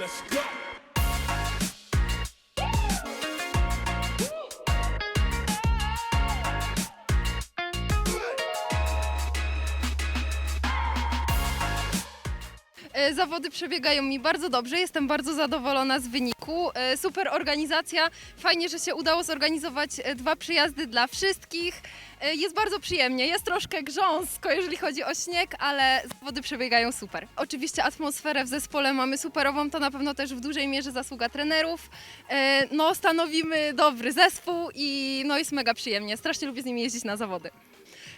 Let's go. Zawody przebiegają mi bardzo dobrze, jestem bardzo zadowolona z wyniku. E, Super organizacja, fajnie, że się udało zorganizować e, dwa przyjazdy dla wszystkich. E, Jest bardzo przyjemnie, jest troszkę grząsko, jeżeli chodzi o śnieg, ale zawody przebiegają super. Oczywiście atmosferę w zespole mamy superową, to na pewno też w dużej mierze zasługa trenerów. E, No, stanowimy dobry zespół i no jest mega przyjemnie. Strasznie lubię z nimi jeździć na zawody.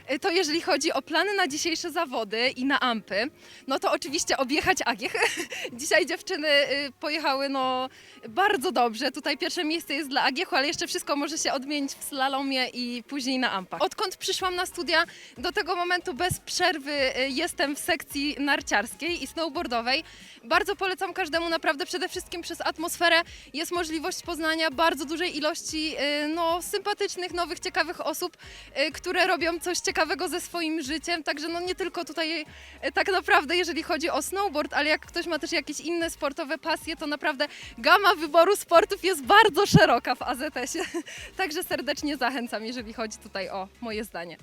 E, To jeżeli chodzi o plany na dzisiejsze zawody i na ampy, no to oczywiście objechać Agiech. Dzisiaj dziewczyny y, pojechały no bardzo dobrze. Tutaj pierwsze miejsce jest dla Agiechu, ale jeszcze wszystko może się odmienić w slalomie i później na ampach. Odkąd przyszłam na studia, do tego momentu bez przerwy y, jestem w sekcji narciarskiej i snowboardowej. Bardzo polecam każdemu naprawdę przede wszystkim przez atmosferę jest możliwość poznania bardzo dużej ilości y, no, sympatycznych, nowych, ciekawych osób, y, które robią coś ciekawego ze swoim życiem. Także no nie tylko tutaj y, tak naprawdę jeżeli chodzi o snowboard, ale jak ktoś ma też jakieś inne sportowe pasje, to naprawdę gama wyboru sportów jest bardzo szeroka w AZS-ie. Także serdecznie zachęcam, jeżeli chodzi tutaj o moje zdanie.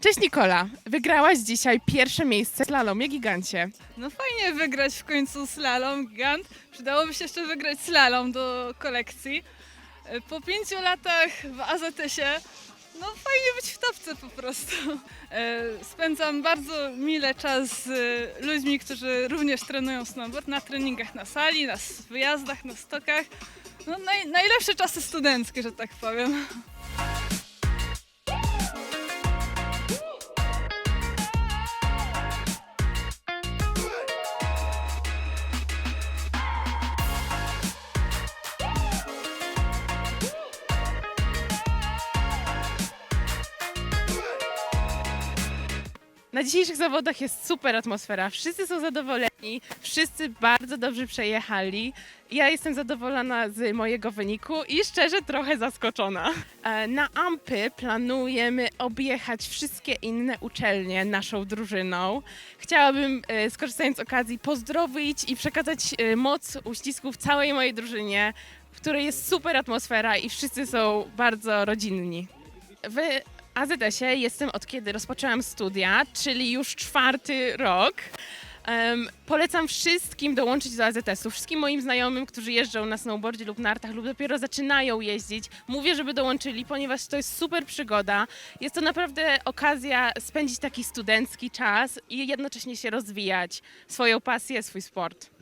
Cześć Nikola, wygrałaś dzisiaj pierwsze miejsce w slalomie gigancie. No fajnie wygrać w końcu slalom gigant. Przydałoby się jeszcze wygrać slalom do kolekcji. Po pięciu latach w AZS-ie, no fajnie być w topce po prostu. E, Spędzam bardzo mile czas z ludźmi, którzy również trenują snowboard na treningach na sali, na wyjazdach, na stokach. No, naj, najlepsze czasy studenckie, że tak powiem. Na dzisiejszych zawodach jest super atmosfera, wszyscy są zadowoleni, wszyscy bardzo dobrze przejechali. Ja jestem zadowolona z mojego wyniku i szczerze trochę zaskoczona. E, Na Ampy planujemy objechać wszystkie inne uczelnie naszą drużyną. Chciałabym, e, skorzystając z okazji, pozdrowić i przekazać e, moc uścisków całej mojej drużynie, w której jest super atmosfera i wszyscy są bardzo rodzinni. W AZS-ie jestem od kiedy rozpoczęłam studia, czyli już czwarty rok. Polecam wszystkim dołączyć do AZS-u, wszystkim moim znajomym, którzy jeżdżą na snowboardzie lub nartach lub dopiero zaczynają jeździć. Mówię, żeby dołączyli, ponieważ to jest super przygoda. Jest to naprawdę okazja spędzić taki studencki czas i jednocześnie się rozwijać, swoją pasję, swój sport.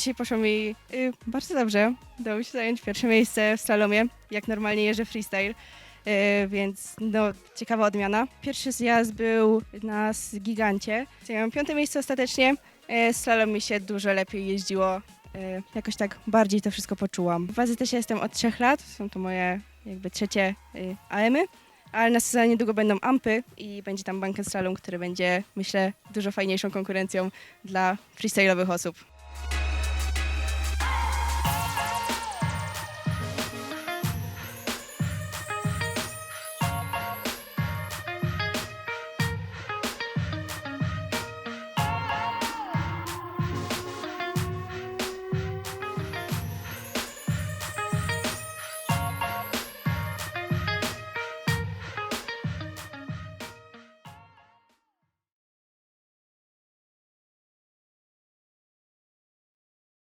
Dzisiaj poszło mi y, bardzo dobrze. Udało mi się zająć pierwsze miejsce w slalomie, jak normalnie jeżdżę freestyle, y, więc no, ciekawa odmiana. Pierwszy zjazd był na gigancie. Zajęłam piąte miejsce ostatecznie. Y, slalom mi się dużo lepiej jeździło. Y, jakoś tak bardziej to wszystko poczułam. W AZS jestem od trzech lat, są to moje jakby trzecie y, AM-y. Ale na sezonie niedługo będą ampy i będzie tam banken slalom, który będzie, myślę, dużo fajniejszą konkurencją dla freestyle'owych osób.